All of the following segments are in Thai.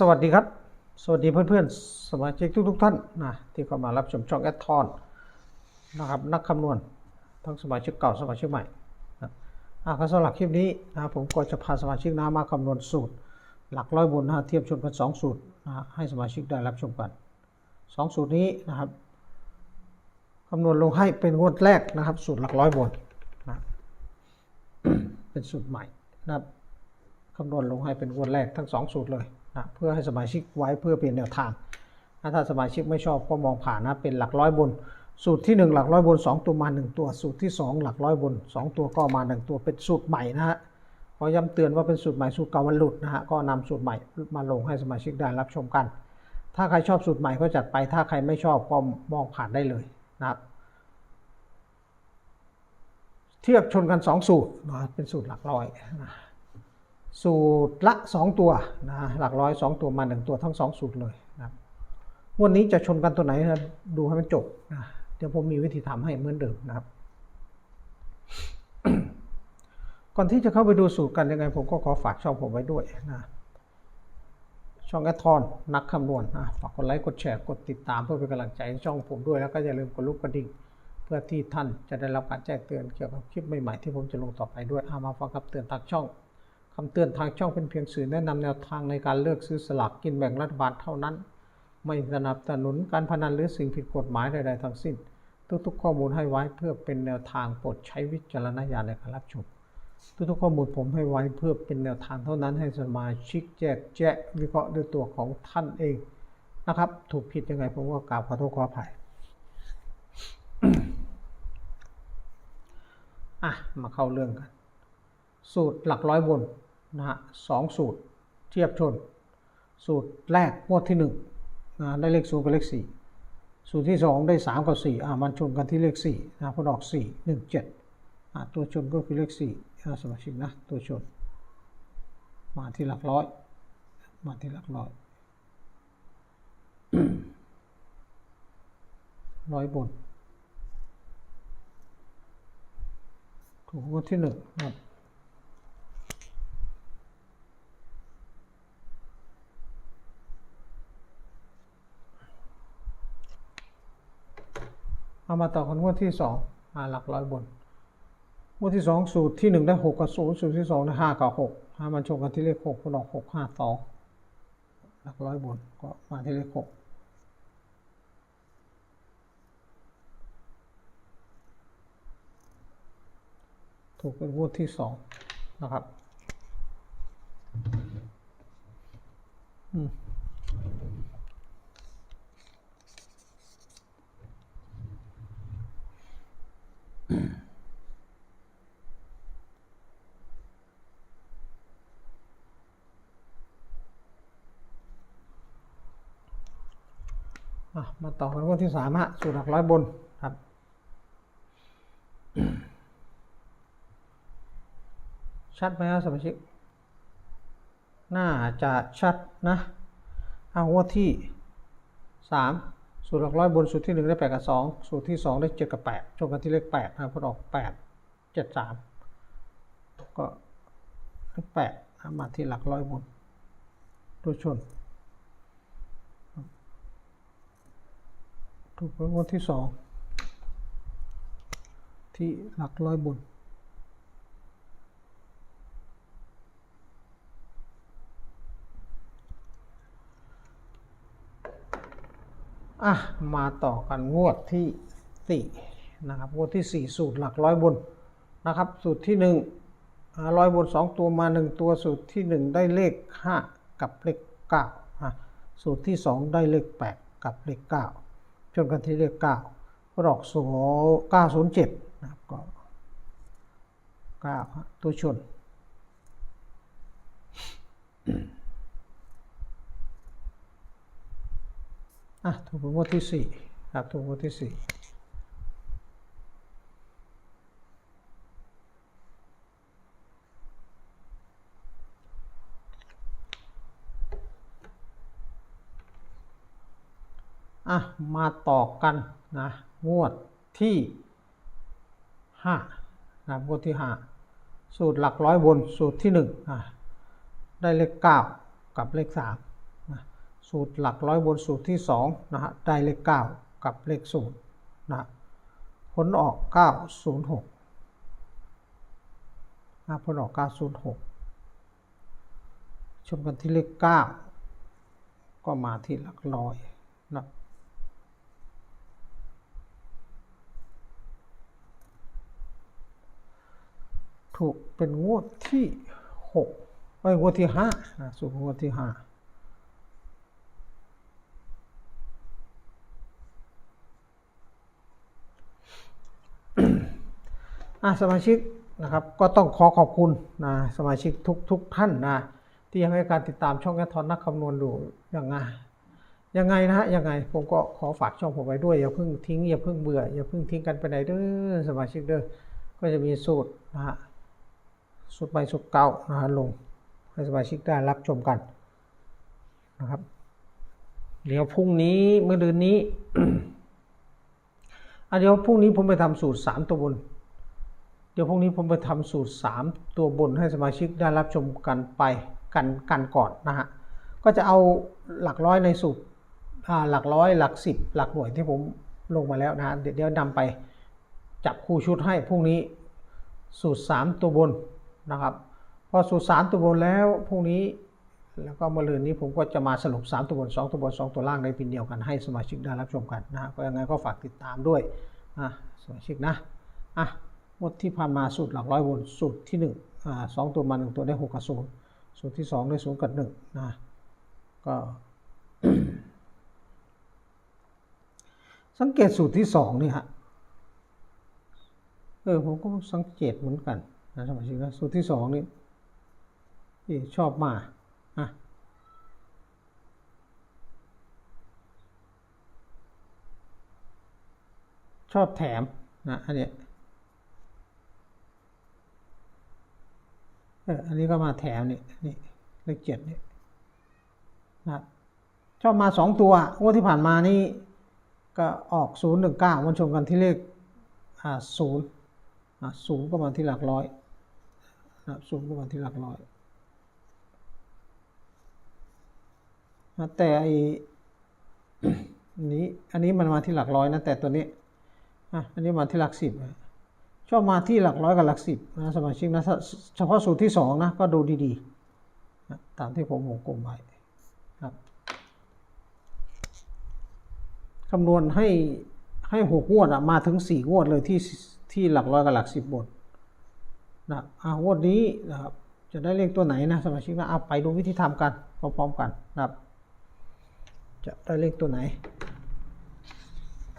สวัสดีครับ สวัสดีเพื่อนๆ สมาชิกทุกๆท่านนะที่เข้ามารับชมช่องแอดทอนนะครับนักคำนวณทั้งสมาชิกเก่าสมาชิกใหม่นะก็สำหรับคลิปนี้นะผมก็จะพาสมาชิกนะมาคำนวณสูตร หลักร้อยบนนะเทียบชนกันสองสูตรนะให้สมาชิกได้รับชมกันสองสูตรนี้นะครับคำนวณลงให้เป็นงวดแรกนะครับ สูตรหลักร้อยบนนะเป็นสูตรใหม่นะครับคำนวณลงให้เป็นงวดแรกทั้งสองสูตรเลย นะเพื่อให้สมาชิกไว้เพื่อเป็นแนวทางนะถ้าสมาชิกไม่ชอบก็มองผ่านนะเป็นหลักร้อยบน สูตรที่ 1 หลักร้อยบน 2 ตัวมา 1 ตัวสูตรที่ 2 หลักร้อยบน 2 ตัวก็มา 1 ตัวเป็นสูตรใหม่นะฮะขอย้ำเตือนว่าเป็นสูตรใหม่สูตรเก่ามันหลุดนะฮะก็นำสูตรใหม่มาลงให้สมาชิกได้รับชมกัน ถ้าใครชอบสูตรใหม่ก็จัดไป ถ้าใครไม่ชอบก็มองผ่านได้เลยนะครับเทียบชนกัน 2 สูตรนะเป็นสูตรหลักร้อยนะ สูตรละ 2 ตัวนะหลักร้อย 2 ตัวมา 1 ตัวทั้ง 2 สูตรเลยนะครับวันนี้จะชนกันตัวไหนนะดูให้มันจบนะเดี๋ยวผมมีวิธีทำให้เหมือนเดิมนะครับ ก่อนที่จะเข้าไปดูสูตรกันยังไง ผมก็ขอฝากช่องผมไว้ด้วยนะช่องแอทอนนักคำนวณนะฝากกดไลค์กดแชร์กดติดตามเพื่อเป็นกำลังใจให้ช่องผมด้วยแล้วก็อย่าลืมกดลูกกระดิ่งเพื่อที่ท่านจะได้รับการแจ้งเตือนเกี่ยวกับคลิปใหม่ๆที่ผมจะลงต่อไปด้วยเอามาฟังคำเตือนทางช่อง คำเตือนทางช่องเป็นเพียงสื่อแนะนำแนวทางในการเลือกซื้อสลากกินแบ่งรัฐบาลเท่านั้น ไม่สนับสนุนการพนันหรือสิ่งผิดกฎหมายใดๆทั้งสิ้น ทุกๆ ข้อมูลให้ไว้เพื่อเป็นแนวทางโปรดใช้วิจารณญาณในการรับชมทุกๆข้อมูลผมให้ไว้เพื่อเป็นแนวทางเท่านั้นให้สมาชิกแจกแจะวิเคราะห์ด้วยตัวของท่านเองนะครับ ถูกผิดยังไงผมก็กราบขอโทษขออภัยอะมาเข้าเรื่องกัน สูตรหลักร้อยบนนะฮะสองสูตรเทียบชน สูตรแรกงวดที่หนึ่งนะได้เลขศูนย์กับเลขสี่สูตรที่สองได้สามกับสี่อ่ามันชนกันที่เลขสี่นะพอดอกสี่หนึ่งเจ็ดอ่าตัวชนก็คือเลขสี่สมาชิกนะตัวชน มาที่หลักร้อย มาที่หลักร้อยร้อยบนถูกงวดที่หนึ่งนะครับ เอามาต่อกันงวดที่สองมาหลักร้อยบนงวดที่สองสูตรที่หนึ่งได้หกกับศูนย์สูตรที่สองได้ห้ากับหกห้ามันชงกันที่เลขหกก็ดอกหกห้าสองหลักร้อยบนก็มาที่เลขหกถูกเป็นงวดที่สองนะครับ อืม มาต่อกันงวดที่สามฮะสูตรหลักร้อยบนครับชัดไหมครับสมาชิก น่าจะชัดนะเอางวดที่สามสูตรหลักร้อยบนสูตรที่หนึ่งได้แปดกับสองสูตรที่สองได้เจ็ดกับแปดชนกันที่เลขแปดนะครับพอออกแปดเจ็ดสามก็เลขแปดมาที่หลักร้อยบนตัวชน ถูกงวัที่สองที่หลักร้อยบนอะ มาต่อกันงวดที่สี่นะครับ งวดที่สี่สูตรหลักร้อยบนนะครับ สูตรที่หนึ่1ร้อยบนสองตัวมาหนึ่งตัวสูตรที่หนึ่งได้เลขห้ากับเลข9อะสูตรที่สองได้เลขแปดกับเลขเก้า จนกันที่เลขเก้าก็ออกสูเก้าศูนย์เจ็ดนะครับก็เก้าตัวชนอะถูกงวดที่สี่ครับถูกงวดที่สี่ อะ มาต่อกันนะงวดที่ห้านะงวดที่ห้าสูตรหลักร้อยบนสูตรที่หนึ่งอะได้เลขเก้ากับเลขสามสูตรหลักร้อยบนสูตรที่สองนะฮะได้เลขเก้ากับเลขศูนย์นะผลออกเก้าศูนย์หกนะผลออกเก้าศูนย์หกชนกันที่เลขเก้าก็มาที่หลักร้อยนะ ถูกเป็นงวดที่หกไอ้งวดที่ห้านะสูตรงวดที่ห้าอะสมาชิกนะครับก็ต้องขอขอบคุณนะสมาชิกทุกทุกท่านนะที่ยังให้การติดตามช่องแอทอนนักคำนวณดูยังไงยังไงนะฮะยังไงผมก็ขอฝากช่องผมไว้ด้วยอย่าเพิ่งทิ้งอย่าเพิ่งเบื่ออย่าเพิ่งทิ้งกันไปไหนเด้อสมาชิกเด้อก็จะมีสูตรนะฮะ สุดใหม่สุดเก่านะฮะลงให้สมาชิกได้รับชมกันนะครับ เดี๋ยวพรุ่งนี้เมื่อเดือนนี้อเดี๋ยวพรุ่งนี้ผมไปทำสูตรสามตัวบน เดี๋ยวพรุ่งนี้ผมไปทำสูตรสามตัวบนให้สมาชิกได้รับชมกันไปกันกันก่อนนะฮะก็จะเอาหลักร้อยในสูตรหลักร้อยหลักสิบหลักหน่วยที่ผมลงมาแล้วนะฮะเดี๋ยวเดี๋ยวนำไปจับคู่ชุดให้พรุ่งนี้สูตร 3 ตัวบน นะครับพอสูตร3ตัวบนแล้วพรุ่งนี้แล้วก็มาลืนนี้ผมก็จะมาสรุป 3 ตัวบน 2 ตัวบน 2 ตัวล่างในพินเดียวกันให้สมาชิกได้รับชมกันนะก็ยังไงก็ฝากติดตามด้วยอะสมาชิกนะอะหมดที่ผ่านมาสูตรหลักร้อยบนสูตรที่1อ่าสองตัวมา 1 ตัวได้6กับ0สูตรที่ 2 ได้0กับ1นะก็สังเกตสูตรที่2นี่ฮะเออผมก็สังเกตเหมือนกัน นะสมาชิกนะสูตรที่สองนี่ที่ชอบมาอะชอบแถมนะอันเนี้ยเอออันนี้ก็มาแถมนี่นี่เลขเจ็ดนี่นะชอบมาสองตัวงวดที่ผ่านมานี่ก็ออกศูนย์หนึ่งเก้ามันชมกันที่เลขอ่าศูนย์อะสูงประมาที่หลักร้อย นะสูงประมาณที่หลักร้อยแต่ไอนี้อันนี้มันมาที่หลักร้อยนะแต่ตัวนี้อะอันนี้มาที่หลักสิบชอบมาที่หลักร้อยกับหลักสิบนะสมาชิกนะเฉพาะสูตรที่สองนะก็ดูดีๆตามที่ผมวงกลมไว้ครับคำนวณให้ให้หกงวดอะมาถึงสี่งวดเลยที่ที่หลักร้อยกับหลักสิบบน นะอางวดนี้นะครับจะได้เลขตัวไหนนะสมาชิกนะเอาไปดูวิธีทำกันพร้อมๆกันนะครับ จะได้เลขตัวไหน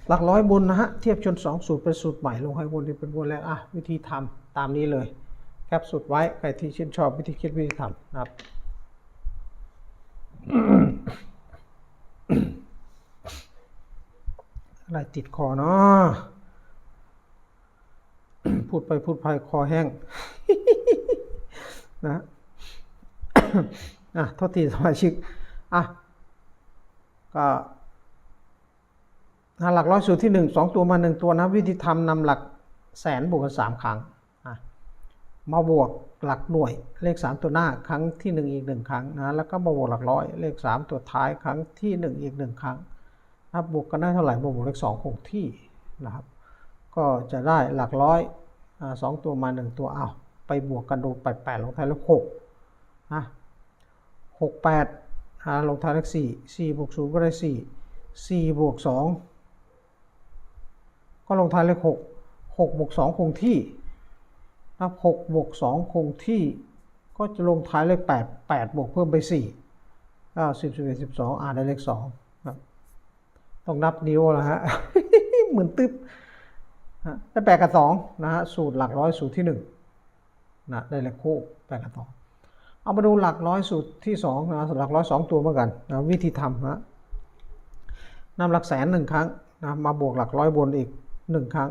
หลักร้อยบนนะฮะเทียบชนสองสูตรเป็นสูตรใหม่ลงให้บนนี่เป็นบนแรกอะวิธีทำตามนี้เลยแคปสูตรไว้ใครที่ชื่นชอบวิธีคิดวิธีทำนะครับอะไรติดคอเนาะ พูดไปพูดไปคอแห้งนะอะโทษทีสมาชิก อะ ก็หลักร้อยสูตรที่หนึ่งสองตัวมาหนึ่งตัวนะวิธีทำนำหลักแสนบวกกันสามครั้งมาบวกหลักหน่วยเลขสามตัวหน้าครั้งที่หนึ่งอีกหนึ่งครั้งนะแล้วก็มาบวกหลักร้อยเลขสามตัวท้ายครั้งที่หนึ่งอีกหนึ่งครั้งถ้าบวกกันได้เท่าไหร่บวกเลขสองคงที่นะครับ ก็จะได้หลักร้อย สองตัวมาหนึ่งตัวเอาไปบวกกันดูแปดแปดลงท้ายเลขหกนะหกแปดลงท้ายเลขสี่สี่บวกศูนย์ก็ได้สี่สี่บวกสองก็ลงท้ายเลขหกหกบวกสองคงที่นะหกบวกสองคงที่ ก็จะลงท้ายเลขแปดแปดบวกเพิ่มไปสี่เก้าสิบสิบเอ็ดสิบสองอ่านได้เลขสองครับต้องนับนิ้วแล้วฮะ เหมือนตึ๊บ ได้แปดกับสองนะฮะสูตรหลักร้อยสูตรที่หนึ่งนะได้เลขคู่แปดกับสองเอามาดูหลักร้อยสูตรที่สองนะหลักร้อยสองตัวเหมือนกันนะวิธีทำฮะนำหลักแสนหนึ่งครั้งนะมาบวกหลักร้อยบนอีกหนึ่งครั้ง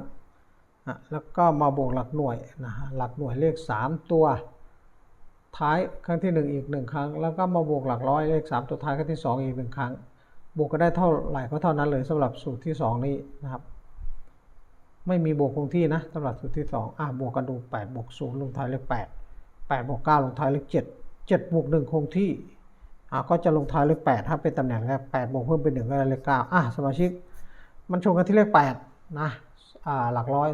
นะแล้วก็มาบวกหลักหน่วยนะฮะหลักหน่วยเลขสามตัวท้ายครั้งที่หนึ่งอีกหนึ่งครั้ง แล้วก็มาบวกหลักร้อยเลขสามตัวท้ายครั้งที่สองอีกหนึ่งครั้งบวกก็ได้เท่าไหร่ก็เท่านั้นเลยสำหรับสูตรที่สองนี้นะครับ ไม่มีบวกคงที่นะสำหรับสูตรที่สองอะบวกกันดูแปดบวกศูนย์ลงท้ายเลขแปดแปดบวกเก้าลงท้ายเลขเจ็ดเจ็ดบวกหนึ่งคงที่อ่าก็จะลงท้ายเลขแปดถ้าเป็นตำแหน่งแรกแปดบวกเพิ่มเป็นหนึ่งก็ได้เลขเก้าอะสมาชิก มันชนกันที่เลขแปดนะอ่าหลักร้อย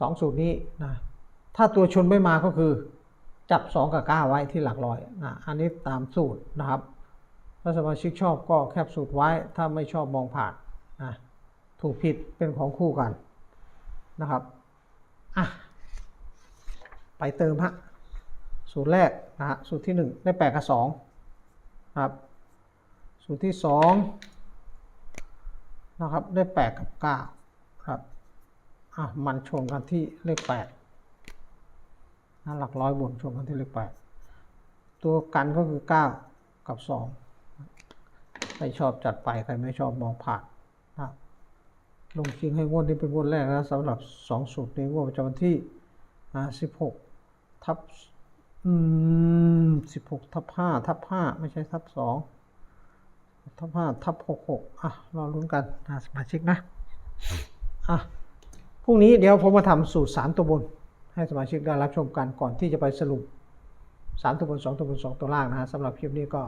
สองสูตรนี้นะถ้าตัวชนไม่มาก็คือจับ 2 กับ 9 ไว้ที่หลักร้อยนะอันนี้ตามสูตรนะครับ ถ้าสมาชิกชอบก็แคปสูตรไว้ถ้าไม่ชอบมองผ่านนะ ถูกผิดเป็นของคู่กันนะครับอะไปเติมฮะสูตรแรกนะฮะสูตรที่ 1 ได้8กับ2นะครับสูตรที่2นะครับได้ 8 กับ9ครับอะมันชนกันที่เลข8นะหลักร้อยบนชนกันที่เลข8ตัวกันก็คือ 9 กับ2ใครชอบจัดไป ใครไม่ชอบมองผ่าน ลงชิงให้งวดนี้เป็นงวดแรกนะสำหรับ2สูตรในงวดประจำวันที่อ่า16ทับอืม16ทับ5ทับ5ไม่ใช่ทับ2ทับ5ทับ66อะรอลุ้นกันนะสมาชิกนะอะพรุ่งนี้เดี๋ยวผมมาทำสูตร3ตัวบน ให้สมาชิกได้รับชมกันก่อนที่จะไปสรุป3ตัวบน2ตัวบน2ตัวล่างนะฮะสำหรับคลิปนี้ก็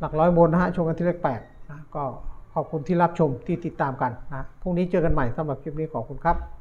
หลักร้อยบนนะฮะชมกันที่เลข8นะก็ ขอบคุณที่รับชมที่ติดตามกันนะพรุ่งนี้เจอกันใหม่สำหรับคลิปนี้ขอบคุณครับ